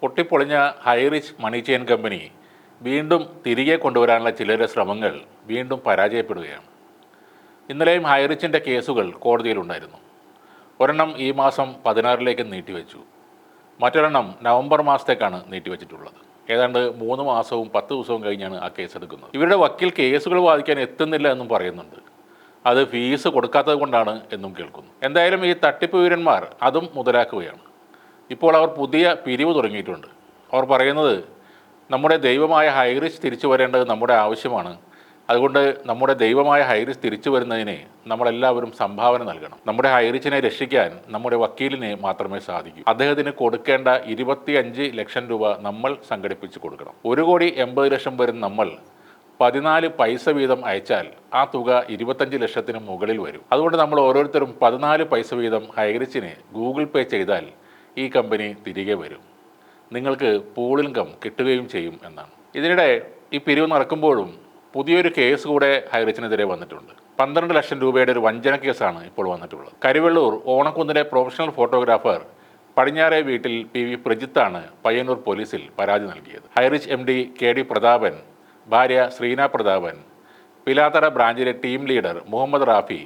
പൊട്ടിപ്പൊളിഞ്ഞ Highrich money chain company വീണ്ടും തിരികെ കൊണ്ടുവരാനുള്ള ചിലരുടെ ശ്രമങ്ങൾ വീണ്ടും പരാജയപ്പെടുകയാണ്. ഇന്നലെയും ഹൈറിച്ചിന്റെ കേസുകൾ കോടതിയിലുണ്ടായിരുന്നു. ഒരെണ്ണം ഈ മാസം പതിനാറിലേക്ക് നീട്ടിവെച്ചു. മറ്റൊരെണ്ണം നവംബർ മാസത്തേക്കാണ് നീട്ടിവെച്ചിട്ടുള്ളത്. ഏതാണ്ട് മൂന്ന് മാസവും പത്ത് ദിവസവും കഴിഞ്ഞാണ് ആ കേസ് എടുക്കുന്നത്. ഇവരുടെ വക്കീൽ കേസുകൾ വാദിക്കാൻ എത്തുന്നില്ല എന്നും പറയുന്നുണ്ട്. അത് ഫീസ് കൊടുക്കാത്തത് കൊണ്ടാണ് എന്നും കേൾക്കുന്നു. എന്തായാലും ഈ തട്ടിപ്പ് വീരന്മാർ അതും മുതലാക്കുകയാണ്. ഇപ്പോൾ അവർ പുതിയ പിരിവ് തുടങ്ങിയിട്ടുണ്ട്. അവർ പറയുന്നത് നമ്മുടെ ദൈവമായ ഹൈറിച്ച് തിരിച്ചു വരേണ്ടത് നമ്മുടെ ആവശ്യമാണ്. അതുകൊണ്ട് നമ്മുടെ ദൈവമായ ഹൈറിസ് തിരിച്ചു വരുന്നതിന് നമ്മളെല്ലാവരും സംഭാവന നൽകണം. നമ്മുടെ ഹൈറിച്ചിനെ രക്ഷിക്കാൻ നമ്മുടെ വക്കീലിനെ മാത്രമേ സാധിക്കൂ. അദ്ദേഹത്തിന് കൊടുക്കേണ്ട ഇരുപത്തിയഞ്ച് ലക്ഷം രൂപ നമ്മൾ സംഘടിപ്പിച്ച് കൊടുക്കണം. ഒരു കോടി എൺപത് ലക്ഷം വരും നമ്മൾ പതിനാല് പൈസ വീതം അയച്ചാൽ ആ തുക ഇരുപത്തഞ്ച് ലക്ഷത്തിന് മുകളിൽ വരും. അതുകൊണ്ട് നമ്മൾ ഓരോരുത്തരും പതിനാല് പൈസ വീതം ഹൈറിച്ചിനെ ഗൂഗിൾ പേ ചെയ്താൽ ഈ കമ്പനി തിരികെ വരും. നിങ്ങൾക്ക് പൂൾ ഇൻകം കിട്ടുകയും ചെയ്യും എന്നാണ്. ഇതിനിടെ ഈ പിരിവ് നടക്കുമ്പോഴും പുതിയൊരു കേസ് കൂടെ ഹൈറിച്ചിനെതിരെ വന്നിട്ടുണ്ട്. പന്ത്രണ്ട് ലക്ഷം രൂപയുടെ ഒരു വഞ്ചന കേസാണ് ഇപ്പോൾ വന്നിട്ടുള്ളത്. കരിവെള്ളൂർ ഓണക്കുന്നിലെ പ്രൊഫഷണൽ ഫോട്ടോഗ്രാഫർ പടിഞ്ഞാറെ വീട്ടിൽ പി വി പ്രജിത്താണ് പയ്യന്നൂർ പോലീസിൽ പരാതി നൽകിയത്. Highrich M D K D Prathapan ഭാര്യ ശ്രീന പ്രതാപൻ പിലാത്തറ ബ്രാഞ്ചിലെ ടീം ലീഡർ മുഹമ്മദ് റാഫി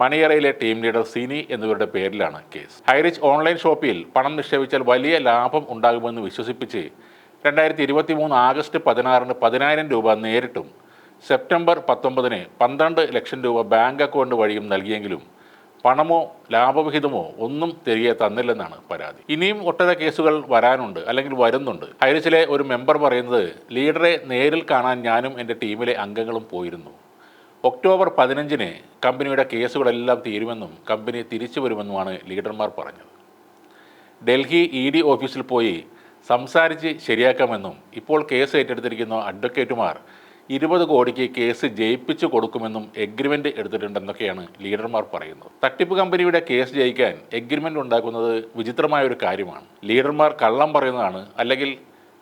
മണിയറയിലെ ടീം ലീഡർ സിനി എന്നിവരുടെ പേരിലാണ് കേസ്. ഹൈറിച്ച് ഓൺലൈൻ ഷോപ്പിൽ പണം നിക്ഷേപിച്ചാൽ വലിയ ലാഭം ഉണ്ടാകുമെന്ന് വിശ്വസിപ്പിച്ച് രണ്ടായിരത്തി ഇരുപത്തി മൂന്ന് ആഗസ്റ്റ് പതിനാറിന് പതിനായിരം രൂപ നേരിട്ടും സെപ്റ്റംബർ പത്തൊമ്പതിന് പന്ത്രണ്ട് ലക്ഷം രൂപ ബാങ്ക് അക്കൗണ്ട് വഴിയും നൽകിയെങ്കിലും പണമോ ലാഭവിഹിതമോ ഒന്നും തിരികെ തന്നില്ലെന്നാണ് പരാതി. ഇനിയും ഒട്ടേറെ കേസുകൾ വരാനുണ്ട് അല്ലെങ്കിൽ വരുന്നുണ്ട്. ഹൈറിച്ചിലെ ഒരു മെമ്പർ പറയുന്നത് ലീഡറെ നേരിൽ കാണാൻ ഞാനും എന്റെ ടീമിലെ അംഗങ്ങളും പോയിരുന്നു. ഒക്ടോബർ പതിനഞ്ചിന് കമ്പനിയുടെ കേസുകളെല്ലാം തീരുമെന്നും കമ്പനി തിരിച്ചു വരുമെന്നുമാണ് ലീഡർമാർ പറഞ്ഞത്. ഡൽഹി ഇ ഡി ഓഫീസിൽ പോയി സംസാരിച്ച് ശരിയാക്കാമെന്നും ഇപ്പോൾ കേസ് ഏറ്റെടുത്തിരിക്കുന്ന അഡ്വക്കേറ്റുമാർ ഇരുപത് കോടിക്ക് കേസ് ജയിപ്പിച്ചു കൊടുക്കുമെന്നും എഗ്രിമെന്റ് എടുത്തിട്ടുണ്ടെന്നൊക്കെയാണ് ലീഡർമാർ പറയുന്നത്. തട്ടിപ്പ് കമ്പനിയുടെ കേസ് ജയിക്കാൻ എഗ്രിമെന്റ് ഉണ്ടാക്കുന്നത് വിചിത്രമായ ഒരു കാര്യമാണ്. ലീഡർമാർ കള്ളം പറയുന്നതാണ് അല്ലെങ്കിൽ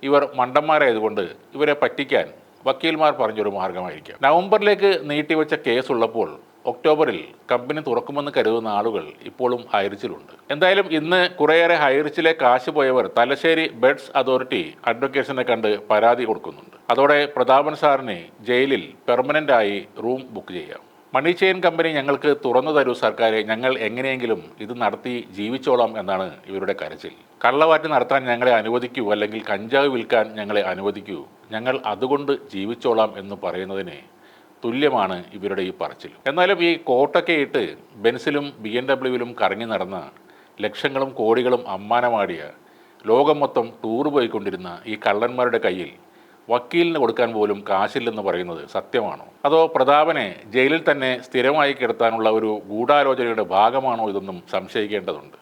ഇവർ മണ്ടന്മാരായതുകൊണ്ട് ഇവരെ പറ്റിക്കാൻ വക്കീൽമാർ പറഞ്ഞൊരു മാർഗമായിരിക്കാം. നവംബറിലേക്ക് നീട്ടിവെച്ച കേസുള്ളപ്പോൾ ഒക്ടോബറിൽ കമ്പനി തുറക്കുമെന്ന് കരുതുന്ന ആളുകൾ ഇപ്പോഴും ഹൈറിച്ചിലുണ്ട് എന്തായാലും ഇന്ന് കുറേയേറെ ഹൈറിച്ചിലെ കാശ് പോയവർ തലശ്ശേരി ബെഡ്സ് അതോറിറ്റി അഡ്വക്കേഷനെ കണ്ട് പരാതി കൊടുക്കുന്നുണ്ട്. അതോടെ പ്രതാപൻ സാറിനെ ജയിലിൽ പെർമനന്റായി റൂം ബുക്ക് ചെയ്യാം. മണി ചെയിൻ കമ്പനി ഞങ്ങൾക്ക് തുറന്നു തരൂ സർക്കാരെ ഞങ്ങൾ എങ്ങനെയെങ്കിലും ഇത് നടത്തി ജീവിച്ചോളാം എന്നാണ് ഇവരുടെ കരച്ചിൽ. കള്ളവാറ്റ് നടത്താൻ ഞങ്ങളെ അനുവദിക്കൂ അല്ലെങ്കിൽ കഞ്ചാവ് വിൽക്കാൻ ഞങ്ങളെ അനുവദിക്കൂ ഞങ്ങൾ അതുകൊണ്ട് ജീവിച്ചോളാം എന്ന് പറയുന്നതിന് തുല്യമാണ് ഇവരുടെ ഈ പറച്ചിൽ. എന്നാലും ഈ കോട്ടൊക്കെ ഇട്ട് ബെൻസിലും ബി എം ഡബ്ല്യുവിലും കറങ്ങി നടന്ന ലക്ഷങ്ങളും കോടികളും അമ്മാനമാടിയ ലോകം മൊത്തം ടൂർ പോയിക്കൊണ്ടിരുന്ന ഈ കള്ളന്മാരുടെ കയ്യിൽ വക്കീലിന് കൊടുക്കാൻ പോലും കാശില്ലെന്ന് പറയുന്നത് സത്യമാണോ? അതോ പ്രതാപനെ ജയിലിൽ തന്നെ സ്ഥിരമായി കിടത്താനുള്ള ഒരു ഗൂഢാലോചനയുടെ ഭാഗമാണോ ഇതൊന്നും സംശയിക്കേണ്ടതുണ്ട്.